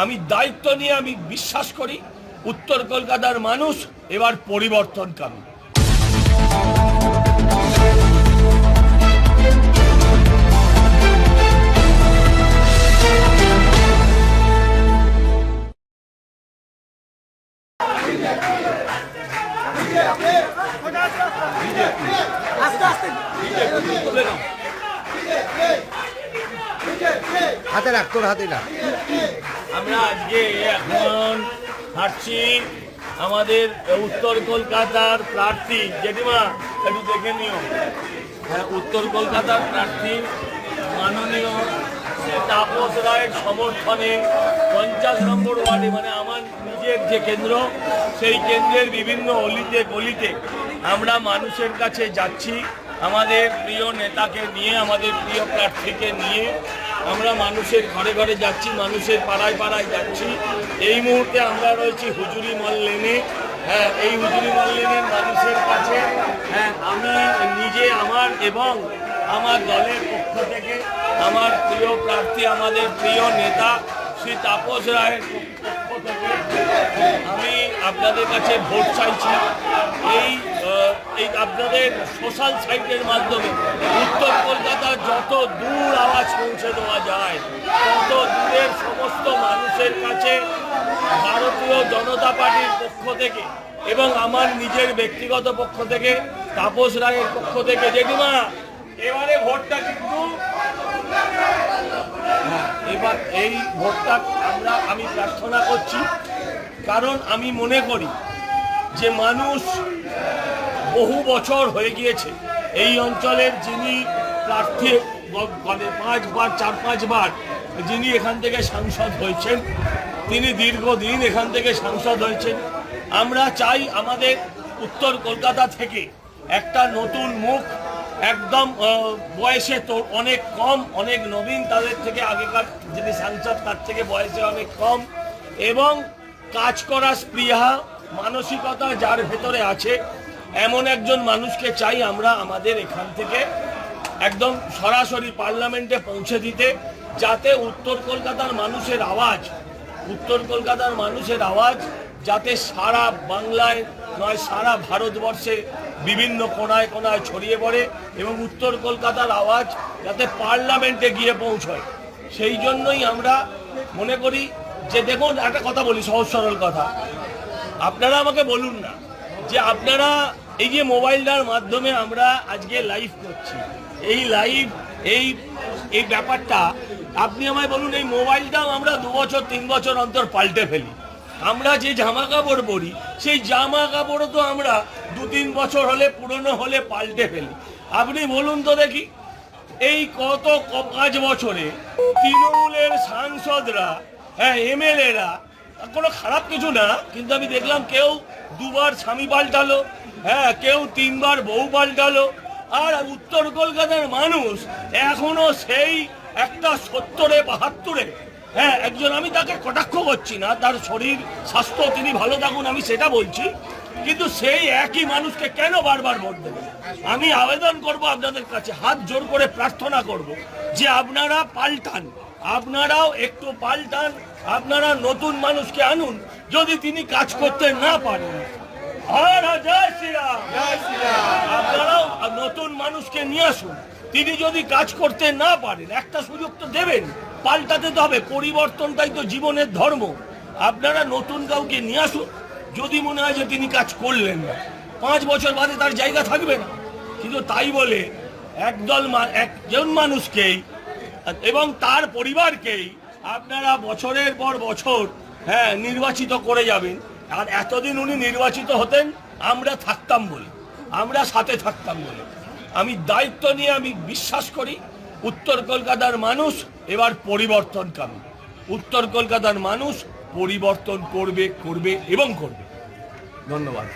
আমি দায়িত্ব নিয়ে আমি বিশ্বাস করি, উত্তর কলকাতার মানুষ এবার পরিবর্তনকামী। হাতে রাখ, তোর হাতে রাখ। আমরা আজকে এখন হাঁটছি আমাদের উত্তর কলকাতার প্রার্থী জেঠিমা, একটু দেখে নিও। হ্যাঁ উত্তর কলকাতার প্রার্থী মাননীয় তাপস রায়ের সমর্থনে পঞ্চাশ নম্বর ওয়ার্ডে মানে আমার নিজের যে কেন্দ্র, সেই কেন্দ্রের বিভিন্ন অলিতে গলিতে আমরা মানুষের কাছে যাচ্ছি। আমাদের প্রিয় নেতাকে নিয়ে, আমাদের প্রিয় প্রার্থীকে নিয়ে আমরা মানুষের ঘরে ঘরে যাচ্ছি, মানুষের পাড়ায় পাড়ায় যাচ্ছি। এই মুহূর্তে আমরা রয়েছি হুজুরি মল লেনে। হ্যাঁ এই হুজুরি মল লেনের মানুষের কাছে হ্যাঁ আমি নিজে, আমার এবং আমার দলের পক্ষ থেকে আমার প্রিয় প্রার্থী, আমাদের প্রিয় নেতা শ্রী তাপস রায়ের পক্ষ থেকে আমি আপনাদের কাছে ভোট চাইছি এই এই আপনাদের সোশ্যাল সাইটের মাধ্যমে উত্তর কলকাতার যত দূর আওয়াজ পৌঁছে দেওয়া যায়, তত দূরের সমস্ত মানুষের কাছে ভারতীয় জনতা পার্টির পক্ষ থেকে এবং আমার নিজের ব্যক্তিগত পক্ষ থেকে, তাপস রায়ের পক্ষ থেকে জেঠিমা, এবারে ভোটটা কিন্তু এবার এই ভোটটা আমরা, আমি প্রার্থনা করছি। কারণ আমি মনে করি যে মানুষ বহু বছর হয়ে গিয়েছে। এই অঞ্চলের যিনি প্রার্থী মানে পাঁচবার, চার, পাঁচবার যিনি এখান থেকে সাংসদ হয়েছেন, তিনি দীর্ঘদিন এখান থেকে সাংসদ হয়েছেন। আমরা চাই আমাদের উত্তর কলকাতা থেকে একটা নতুন মুখ, একদম বয়সে তো অনেক কম, অনেক নবীন তাদের থেকে আগেকার যিনি সাংসদ, তার থেকে বয়সে অনেক কম এবং কাজ করা স্পৃহা, মানসিকতা যার ভেতরে আছে এমন একজন মানুষকে চাই আমরা আমাদের এখান থেকে একদম সরাসরি পার্লামেন্টে পৌঁছে দিতে, যাতে উত্তর কলকাতার মানুষের আওয়াজ, উত্তর কলকাতার মানুষের আওয়াজ যাতে সারা বাংলায় নয়, সারা ভারতবর্ষে বিভিন্ন কোনায় কোনায় ছড়িয়ে পড়ে এবং উত্তর কলকাতার আওয়াজ যাতে পার্লামেন্টে গিয়ে পৌঁছয়। সেই জন্যই আমরা মনে করি যে দেখুন, একটা কথা বলি, সহজ সরল কথা। আপনারা আমাকে বলুন না যে আপনারা এই যে মোবাইলটার মাধ্যমে আমরা আজকে লাইভ করছি। এই লাইভ এই এই ব্যাপারটা, আপনি আমায় বলুন, এই মোবাইলটাও আমরা দু বছর, তিন বছর অন্তর পাল্টে ফেলি। আমরা যে জামা কাপড় পরি, সেই জামা কাপড়ও তো আমরা দু তিন বছর হলে, পুরনো হলে পাল্টে ফেলি। আপনি বলুন তো দেখি, এই কত পাঁচ বছরে তৃণমূলের সাংসদরা হ্যাঁ এমএলএরা কোনো খারাপ কিছু না, কিন্তু আমি দেখলাম কেউ দুবার স্বামী পাল্টালো হ্যাঁ কেউ তিনবার বউ পাল্টালো, আর উত্তর কলকাতার মানুষ এখনও সেই একটা সত্তরে, বাহাত্তরে হ্যাঁ একজন আমি তাকে কটাক্ষ করছি না, তার শরীর, স্বাস্থ্য, তিনি ভালো থাকুন, আমি সেটা বলছি, কিন্তু সেই একই মানুষকে কেন বারবার ভোট দেবেন আমি আবেদন করব আপনাদের কাছে, হাত জোর করে প্রার্থনা করব যে আপনারা পাল্টান। আপনারাও একটু পাল্টান আপনারা নতুন মানুষকে আনুন যদি তিনি কাজ করতে না পারেন। জয় শ্রীরাম। আপনারাও নতুন মানুষকে নিয়ে আসুন। তিনি যদি কাজ করতে না পারেন একটা সুযোগ তো দেবেন। পাল্টাতে তো হবে পরিবর্তনটাই তো জীবনের ধর্ম। আপনারা নতুন কাউকে নিয়ে আসুন যদি মনে হয় যে তিনি কাজ করলেন না। পাঁচ বছর বাদে তার জায়গা থাকবে না। কিন্তু তাই বলে একদল একজন মানুষকেই এবং তার পরিবারকেই আপনারা বছরের পর বছর হ্যাঁ নির্বাচিত করে যাবেন। আর এতদিন উনি নির্বাচিত হতেন, আমরা থাকতাম বলে। আমরা সাথে থাকতাম বলে। আমি দায়িত্ব নিয়ে আমি বিশ্বাস করি, উত্তর কলকাতার মানুষ এবার পরিবর্তন পরিবর্তনকামী। উত্তর কলকাতার মানুষ পরিবর্তন করবে করবে এবং করবে। ধন্যবাদ।